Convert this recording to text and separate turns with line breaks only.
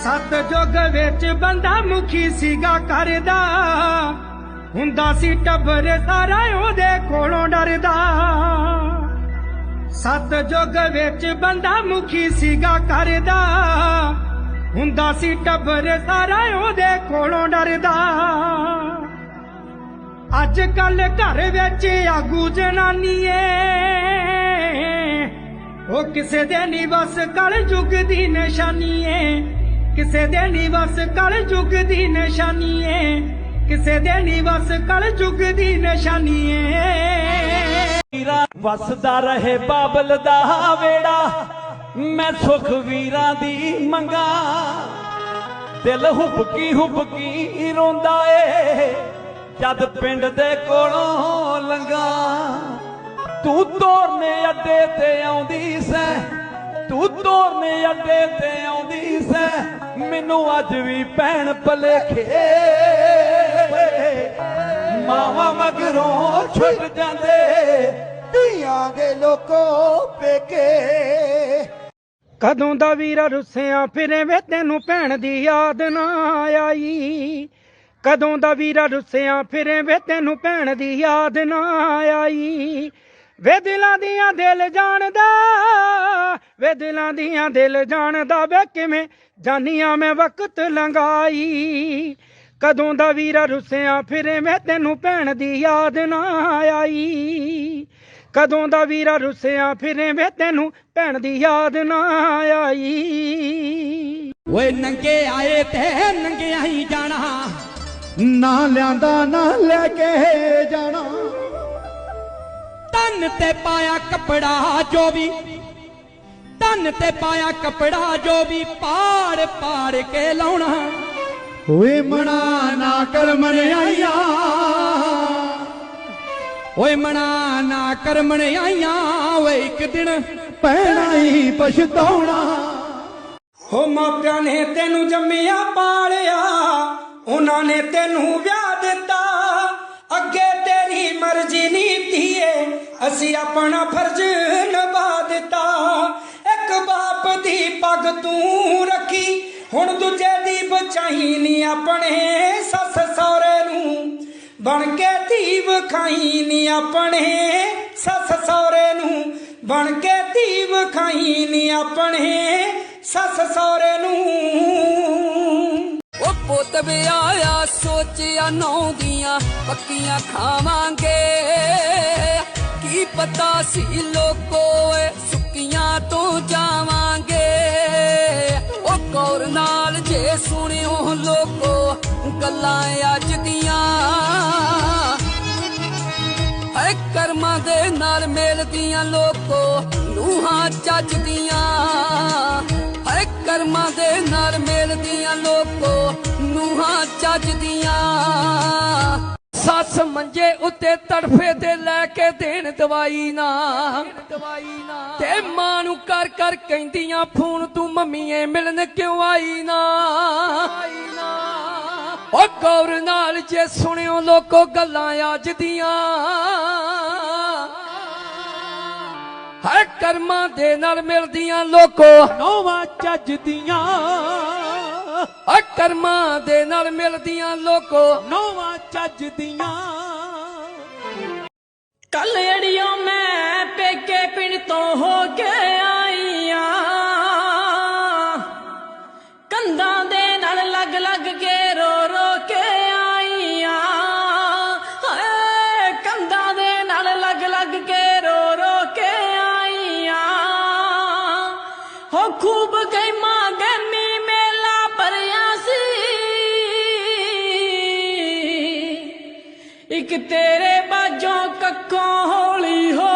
ਸਤ ਜੁਗ ਵਿੱਚ ਬੰਦਾ ਮੁਖੀ ਸੀਗਾ ਕਰਦਾ। ਹੁੰਦਾ ਸੀ ਟੱਬਰ ਸਾਰਾ ਉਹਦੇ ਕੋਲੋਂ ਡਰਦਾ। ਸਤ ਜੁਗ ਵਿੱਚ ਬੰਦਾ ਮੁਖੀ ਸੀਗਾ ਕਰਦਾ। ਹੁੰਦਾ ਸੀ ਟੱਬਰ ਸਾਰਾ ਉਹਦੇ ਕੋਲੋਂ ਡਰਦਾ। ਅੱਜ ਕੱਲ ਘਰ ਵਿੱਚ ਆਗੂ ਜਨਾਨੀਏ, ਉਹ ਕਿਸੇ ਦੇ ਨਹੀਂ ਬਸ ਕਲ ਯੁੱਗ ਦੀ ਨਿਸ਼ਾਨੀ ਏ ਕਿਸੇ ਦੇ ਨਹੀਂ ਬਸ ਕਲ ਯੁਗ ਦੀ ਨਿਸ਼ਾਨੀ ਏ। ਕਿਸੇ ਦੇ ਨਹੀਂ ਬਸ ਕਲ ਯੁਗ ਦੀ ਨਿਸ਼ਾਨੀ ਏ।
ਵਸਦਾ ਰਹੇ ਬਾਬਲ ਦਾ ਵੇੜਾ, ਮੈਂ ਸੁਖ ਵੀਰਾਂ ਦੀ ਮੰਗਾ। ਦਿਲ ਹੁਬਕੀ ਹੁਬਕੀ ਰੋਂਦਾ ਏ, ਜਦ ਪਿੰਡ ਦੇ ਕੋਲੋਂ ਲੰਗਾ ਤੂੰ ਤੋਰਨੇ ਅੱਡੇ ਤੇ ਆਉਂਦੀ ਸੈ ਤੂੰ ਤੋਰਨੇ ਅੱਡੇ ਤੇ ਆਉਂਦੀ ਸੈ ਮੈਨੂੰ ਅੱਜ ਵੀ ਭੈਣ ਭਲੇਖੇ। ਮਾਵਾ ਮਗਰੋਂ ਛੁੱਟ ਜਾਂਦੇ।
ਧੀਆਂ ਦੇ ਲੋਕੋ ਪੇਕੇ।
ਕਦੋਂ ਦਾ ਵੀਰਾ ਰੁੱਸਿਆ ਫਿਰੇ ਵੇ ਤੈਨੂੰ ਭੈਣ ਦੀ ਯਾਦ ਨਾ ਆਈ। ਕਦੋਂ ਦਾ ਵੀਰਾ ਰੁੱਸਿਆ ਫਿਰੇ ਵੇ ਤੈਨੂੰ ਭੈਣ ਦੀ ਯਾਦ ਨਾ ਆਈ। ਵੇ ਦਿਲਾਂ ਦੀਆਂ ਦਿਲ ਜਾਣਦਾ ਵੇ ਦਿਲਾਂ ਦੀਆਂ ਦਿਲ ਜਾਣਦਾ ਵੇ ਕਿਵੇਂ ਜਾਨੀਆਂ ਮੈਂ ਵਕਤ ਲੰਘਾਈ। ਕਦੋਂ ਦਾ ਵੀਰਾ ਰੁੱਸਿਆ ਫਿਰੇ ਵੇ ਤੈਨੂੰ ਭੈਣ ਦੀ ਯਾਦ ਨਾ ਆਈ। ਕਦੋਂ ਦਾ ਵੀਰਾ ਰੁੱਸਿਆ ਫਿਰੇ ਵੇ ਤੈਨੂੰ ਭੈਣ ਦੀ ਯਾਦ ਨਾ ਆਈ।
ਓਏ ਨੰਗੇ ਆਏ ਤੇ ਨੰਗਿਆਂ ਹੀ ਜਾਣਾ।
ਨਾ ਲਿਆਂਦਾ ਨਾ ਲੈ ਕੇ ਜਾਣਾ।
ਤਨ ਤੇ ਪਾਇਆ ਕਪੜਾ ਜੋ ਵੀ ਤਨ ਤੇ ਪਾਇਆ ਕਪੜਾ ਜੋ ਵੀ ਪਾੜ ਪਾੜ ਕੇ ਲਾਉਣਾ।
ਓਏ ਮਣਾ ਨਾ ਕਰ ਮਣਿਆਈਆਂ
ਓਏ ਮਣਾ ਨਾ ਕਰਮਣ ਆਈਆਂ ਓਏ ਇੱਕ ਦਿਨ
ਪੈਣਾ ਹੀ ਪਛਤਾਉਣਾ।
ਹੋ ਮਾਪਿਆਂ ਨੇ ਤੈਨੂੰ ਜੰਮਿਆ ਪਾਲਿਆ ਉਹਨਾਂ ਨੇ ਤੈਨੂੰ ਵਿਆਹ ਦਿੱਤਾ। ਅੱਗੇ ਤੇਰੀ ਮਰਜ਼ੀ ਨਹੀਂ ਧੀਏ ਅਸੀਂ ਆਪਣਾ ਫਰਜ਼ ਨਿਭਾ ਦਿੱਤਾ। ਤੂੰ ਰੱਖੀ। ਹੁਣ ਦੂਜੇ ਦੀ ਬਚਾਈ ਨਹੀਂ ਆਪਣੇ ਸੱਸ ਸਹੁਰੇ ਨੂੰ। ਬਣ ਕੇ ਧੀ ਵਿਖਾਈ ਨੀ ਆਪਣੇ ਸੱਸ ਸਹੁਰੇ ਨੂੰ। ਬਣ ਕੇ ਧੀ ਵਿਖਾਈ ਨੀ ਆਪਣੇ ਸੱਸ ਸਹੁਰੇ ਨੂੰ।
ਉਹ ਪੁੱਤ ਵਿਆਹਿਆ, ਸੋਚਿਆ ਨੌ ਦੀਆਂ ਪੱਕੀਆਂ ਖਾਵਾਂਗੇ ਕੀ। ਪਤਾ ਸੀ ਲੋਕੋ ਏ ਸੁੱਕੀਆਂ ਤੋਂ ਜਾਵਾਂਗੇ ਗੱਲਾਂ ਅੱਜ ਦੀਆਂ। ਐ ਕਰਮਾਂ ਦੇ ਨਾਲ ਮਿਲਦੀਆਂ ਲੋਕੋ, ਨੂਹਾਂ ਚੱਜਦੀਆਂ ਐ ਕਰਮਾਂ ਦੇ ਨਾਲ ਮਿਲਦੀਆਂ ਲੋਕੋ, ਨੂਹਾਂ ਚੱਜਦੀਆਂ ਸੱਸ ਮੰਜੇ ਉੱਤੇ ਤੜਫੇ ਤੇ ਲੈ ਕੇ ਦੇਣ ਦਵਾਈ ਨਾ। ਦਵਾਈ ਨਾ ਤੇ ਮਾਂ ਨੂੰ ਕਰ ਕਰ ਕਹਿੰਦੀਆਂ, ਫੋਨ ਤੂੰ ਮੰਮੀਏ ਮਿਲਣ ਕਿਉਂ ਆਈ ਨਾ? ਉਹ ਗੌਰ ਨਾਲ ਜੇ ਸੁਣਿਓ ਲੋਕੋ ਗੱਲਾਂ ਅੱਜ ਦੀਆਂ। ਹਰ ਕਰਮਾਂ ਦੇ ਨਾਲ ਮਿਲਦੀਆਂ ਲੋਕੋ।
ਨੋਵਾਂ ਚੱਜ ਦੀਆਂ।
ਹਰ ਕਰਮਾਂ ਦੇ ਨਾਲ ਮਿਲਦੀਆਂ ਲੋਕੋ।
ਨੋਵਾਂ ਚੱਜ ਦੀਆਂ।
ਕੱਲ ਹੋ ਖੂਬ ਗਈਮਾਂ ਗਰਮੀ ਮੇਲਾ ਭਰਿਆ ਸੀ ਇੱਕ ਤੇਰੇ ਬਾਝੋਂ ਕੱਖੋਂ ਹੌਲੀ ਹੋ